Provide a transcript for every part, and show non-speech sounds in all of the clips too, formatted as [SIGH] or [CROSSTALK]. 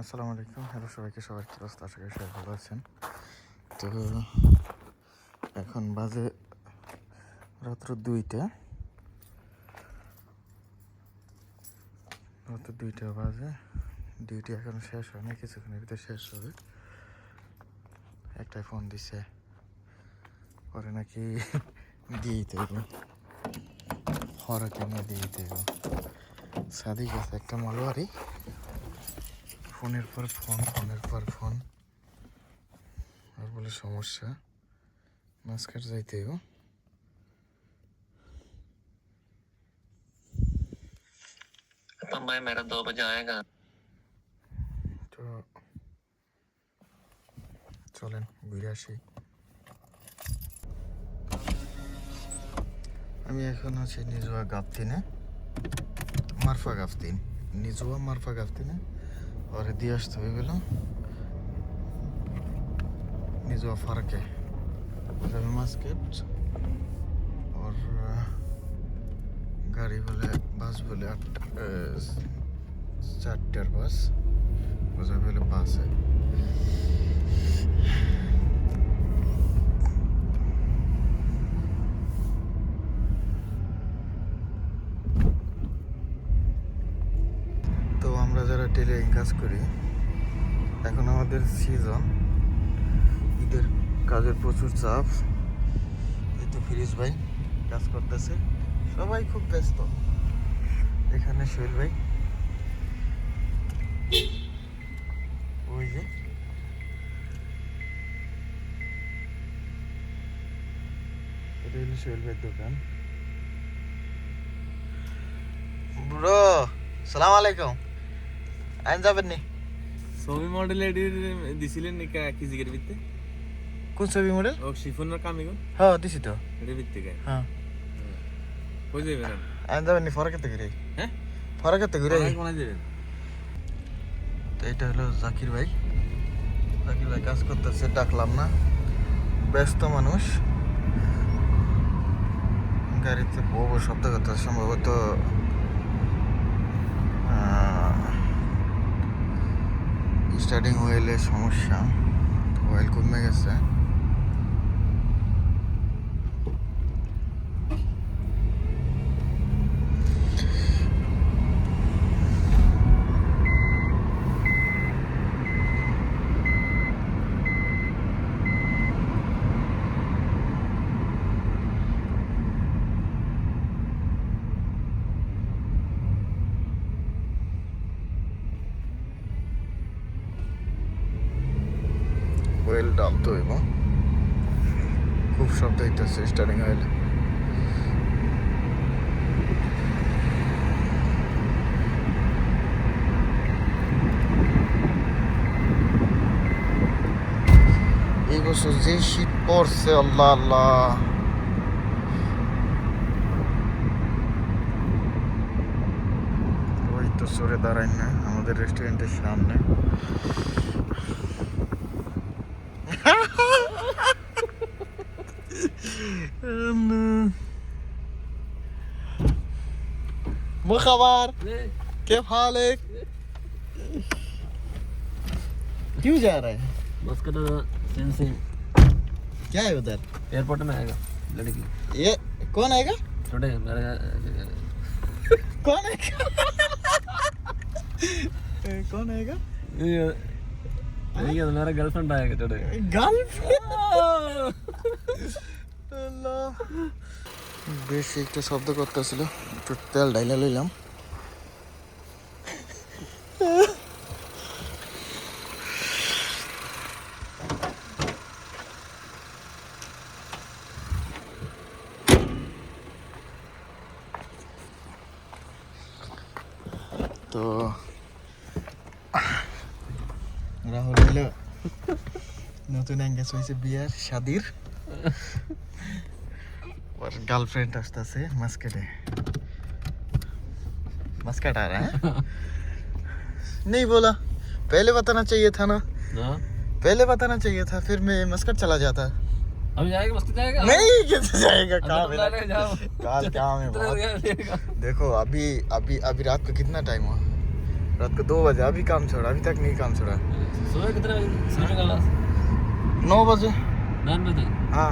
আসসালামু আলাইকুম। হ্যালো সবাইকে, সবার কি অবস্থা? আশা করি সবাই ভালো আছেন। তো এখন বাজে রাত্র দুইটা। রাত্র দুইটা বাজে। ডিউটি এখন শেষ হয়নি কিছুক্ষণের ভিতরে শেষ হবে। একটা ফোন দিছে। পরে নাকি দিয়ে দিতে হবে। হরকে নিয়ে দিয়ে দিতে হবে। সাদিক আছে একটা মালোয়ারি ফোনের পর ফোন ফোনের পর ফোন আর বলে সমস্যা মাঝখাট যাইতে গো तो मैं मेरा दो बजे आएगा তো চলেন ঘুরে আসি আমি এখন আছি নিজুয়া গাফতিনে মারফা গাফতিন নিজুয়া মারফা গাফতিনে ওরে দিয়ে আসতে হবে এগুলো নিজ ফারকে। মাস্কেট, ওর গাড়ি বলে, বাস বলে আটটা চারটার বাস। বোঝা গেলে বাসে। তো আমরা যারা টেলিং কাজ করি, এখন আমাদের সিজন ঈদের কাজের প্রচুর চাপ। এই তো ফিরিজ ভাই কাজ করতেছে। সবাই খুব ব্যস্ত। এখানে শৈল ভাই। ওই যে। ভাইয়ের দোকান। ব্রো, সালাম আলাইকুম। আইন যাবেন নি ছবি মডেল এডির দিছিলেন নাকি কি জিগের ভিত্তে কোন ছবি মডেল ও শিফনের কামি গো হ্যাঁ দিছি তো এডির ভিত্তে গায় হ্যাঁ কই যাবেন আইন যাবেন নি ফরাকেতে ঘুরে হ্যাঁ ফরাকেতে ঘুরে কোন যাবেন তো এটা হলো জাকির ভাই জাকির ভাই কাজ করতেছে ডাকলাম না ব্যস্ত মানুষ গাড়িতে বউ বউ শব্দ করতেছে সম্ভবত স্টার্টিং অয়েলের সমস্যা অয়েল কমে গেছে। হুইল ডালতে হইব খুব শব্দ হইতেছে স্টার্টিং অয়েল এই বছর যে শীত পড়ছে, আল্লাহ আল্লাহ। ওই তো সরে দাঁড়াই না, আমাদের রেস্টুরেন্টের সামনে। Mıhavar. Kep halik. क्यों जा रहा है बस का सेम सेम क्या है उधर एयरपोर्ट में आएगा लड़की ये कौन आएगा छोटे कौन आएगा कौन आएगा मेरा गर्लफ्रेंड आएगा छोटे गर्लफ्रेंड বেশি একটা শব্দ করতেছিল একটু তেল ডাইলা লইলাম। তো, রাহুল নতুন এঙ্গেজ হয়েছে বিয়ার শাদির और गर्लफ्रेंड আসতেছে মাস্কেটে मस्कट आ रहा है [LAUGHS] नहीं बोला पहले बताना चाहिए था ना ना पहले बताना चाहिए था फिर मैं मस्कट चला जाता अभी जाएगा बस जाएगा नहीं कैसे जाएगा अंदर काम बुला ले, है जाओ। काल काम है इतना बहुत जाएगा। देखो अभी अभी अभी रात को कितना टाइम हुआ रात को दो बजे अभी काम छोड़ा अभी तक नहीं काम छोड़ा सुबह कितने बजे सोने का नौ बजे नौ बजे हाँ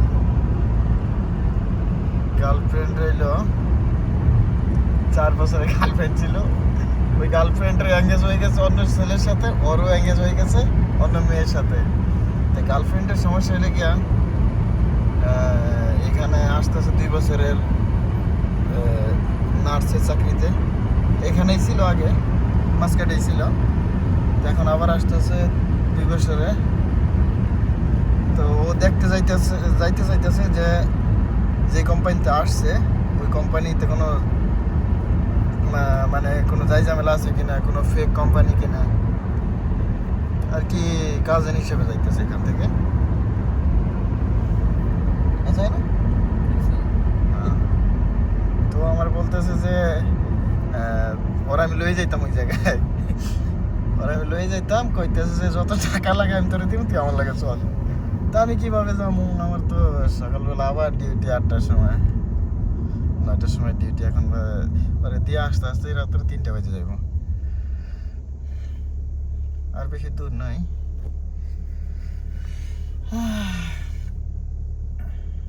গার্লফ্রেন্ড রইল। চার বছরের গার্লফ্রেন্ড ছিল। ওই গার্লফ্রেন্ডের এঙ্গেজ হয়ে গেছে অন্য ছেলের সাথে, ওরও এঙ্গেজ হয়ে গেছে অন্য মেয়ের সাথে। তো গার্লফ্রেন্ডের সমস্যা হলে গিয়া এখানে আসতেছে দুই বছরের নার্সের চাকরিতে। এখানেই ছিল আগে মাসকাটেই ছিল। এখন আবার আসতেছে দুই বছরে। তো ও দেখতে যাইতেছে, যাইতে চাইতেছে যে যে কোম্পানিতে আসছে, ওই কোম্পানিতে কোনো মানে কোনো যাই ঝামেলা আছে কিনা, কোনো ফেক কোম্পানি কিনা, আর কি কাজের হিসেবে যাইতেছে এখান থেকে। না? হ্যাঁ। তো আমার বলতেছে যে ওরা আমি লয়ে যাইতাম ওই জায়গায়। ওরা আমি লয়ে যাইতাম, কইতেছে যে যত টাকা লাগে আমি তোরে দিব তুই আমার লাগে চল। তা আমি কিভাবে যাবো আমার তো সকালবেলা আবার ডিউটি আটটার সময় নয়টার সময় ডিউটি এখন বা- পরে দিয়ে আসতে আসতে রাত্রে তিনটা বেজে যাইব আর বেশি দূর নাই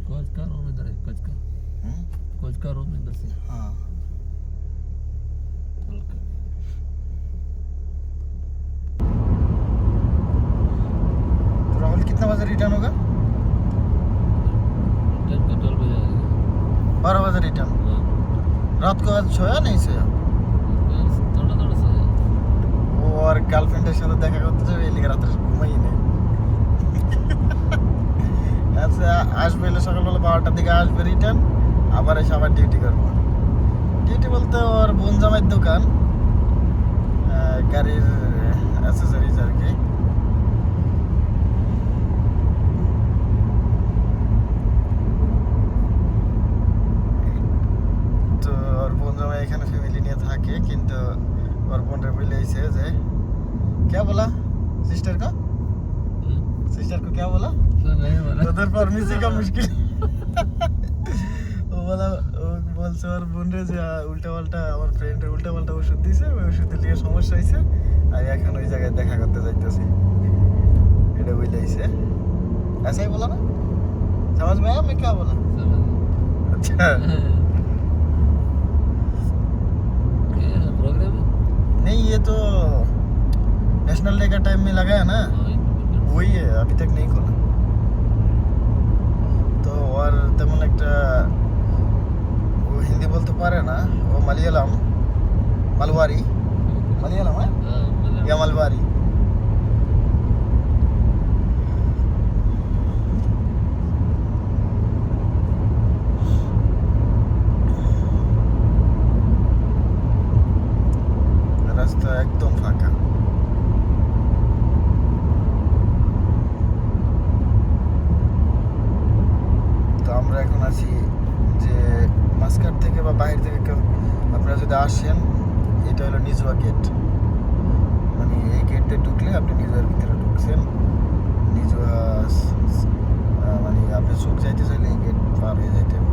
कोच का रूम इधर है कोच का হুম? कोच का रूम इधर से হ্যাঁ कितना बजे रिटर्न होगा टेन का ट्वेल्व बजे आएगा बारह बजे रिटर्न हाँ रात को आज सोया नहीं सोया बस थोड़ा थोड़ा सा है। ও আর গার্লফ্রেন্ডের সাথে দেখা করতে যাবে এই লিগে রাত্রে ঘুমাই নেই আচ্ছা আসবে এলে সকালবেলা বারোটার দিকে আসবে রিটার্ন আবার এসে আবার ডিউটি করবো ডিউটি বলতে ওর বোন জামাইয়ের দোকান আহ, গাড়ির অ্যাসেসরিজ আর কি ওর বোন জামাই এখানে ফ্যামিলি নিয়ে থাকে কিন্তু ওর বোনরে বলেছে যে কে বলা সিস্টার को हम्म, सिस्टर को क्या बोला तो नहीं बोला उधर फार्मेसी का मुश्किल ও বলা ও বলছে ওর বোন রে যে আহ, উল্টা পাল্টা আমার ফ্রেন্ডের উল্টা পাল্টা ওষুধ দিছে ওই ওষুধের লিগে সমস্যা হয়েছে আর এখন ওই জায়গায় দেখা করতে যাইতেছি এটা বুঝলাইছে ऐसा ही बोला ना समझ में आया मैं क्या बोला समझ अच्छा [LAUGHS] नहीं ये तो नेशनल डे का टाइम में लगाया ना हाँ, independence। वही है अभी तक नहीं खोला তো ওর তেমন একটা ও হিন্দি বলতে পারে না ও মালিয়ালাম মালওয়ারি মালিয়ালাম হ্যাঁ हाँ, मतलब- ইয়া মালওয়ারি একদম ফাঁকা। তো আমরা এখন আছি যে মাসকাট থেকে বা বাইরে থেকে কেউ আপনারা যদি আসেন, এটা হলো নিজুয়া গেট মানে এই গেটে ঢুকলে আপনি নিজুয়ার ভিতরে ঢুকছেন। নিজুয়া মানে আপনি চোখ যাইতে চাইলে এই গেট পার হয়ে যাইতে হবে।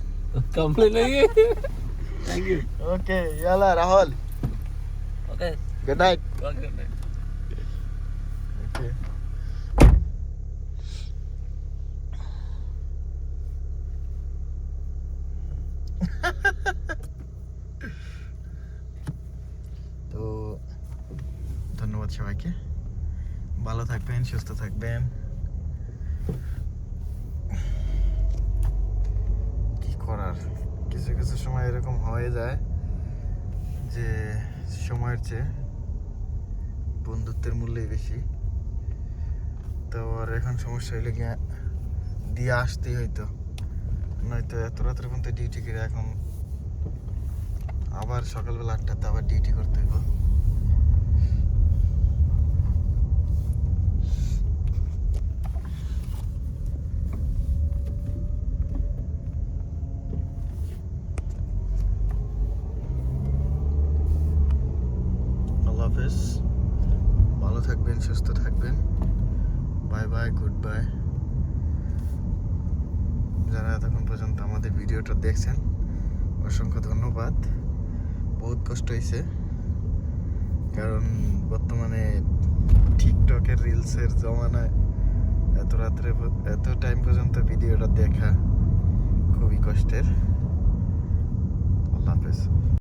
कंप्लेन नहीं है थैंक यू ओके याला Rahul okay good night okay okay তো ধন্যবাদ সবাইকে ভালো থাকবেন সুস্থ থাকবেন কিছু কিছু সময় এরকম হয়ে যায় যে সময়ের চেয়ে বন্ধুত্বের মূল্যই বেশি। তো আর এখন সমস্যা হইলে গিয়ে দিয়ে আসতেই হয়তো নয়তো এত রাতের পর্যন্ত ডিউটি করে এখন আবার সকালবেলা আটটাতে আবার ডিউটি করতে হইব আল্লাহ হাফেজ ভালো থাকবেন সুস্থ থাকবেন বাই বাই গুড বাই যারা এতক্ষণ পর্যন্ত আমাদের ভিডিওটা দেখছেন, অসংখ্য ধন্যবাদ। বহুত কষ্ট হয়েছে কারণ বর্তমানে টিকটকের রিলসের জমানায় এত রাত্রে এত টাইম পর্যন্ত ভিডিওটা দেখা খুবই কষ্টের। আল্লাহ হাফেজ।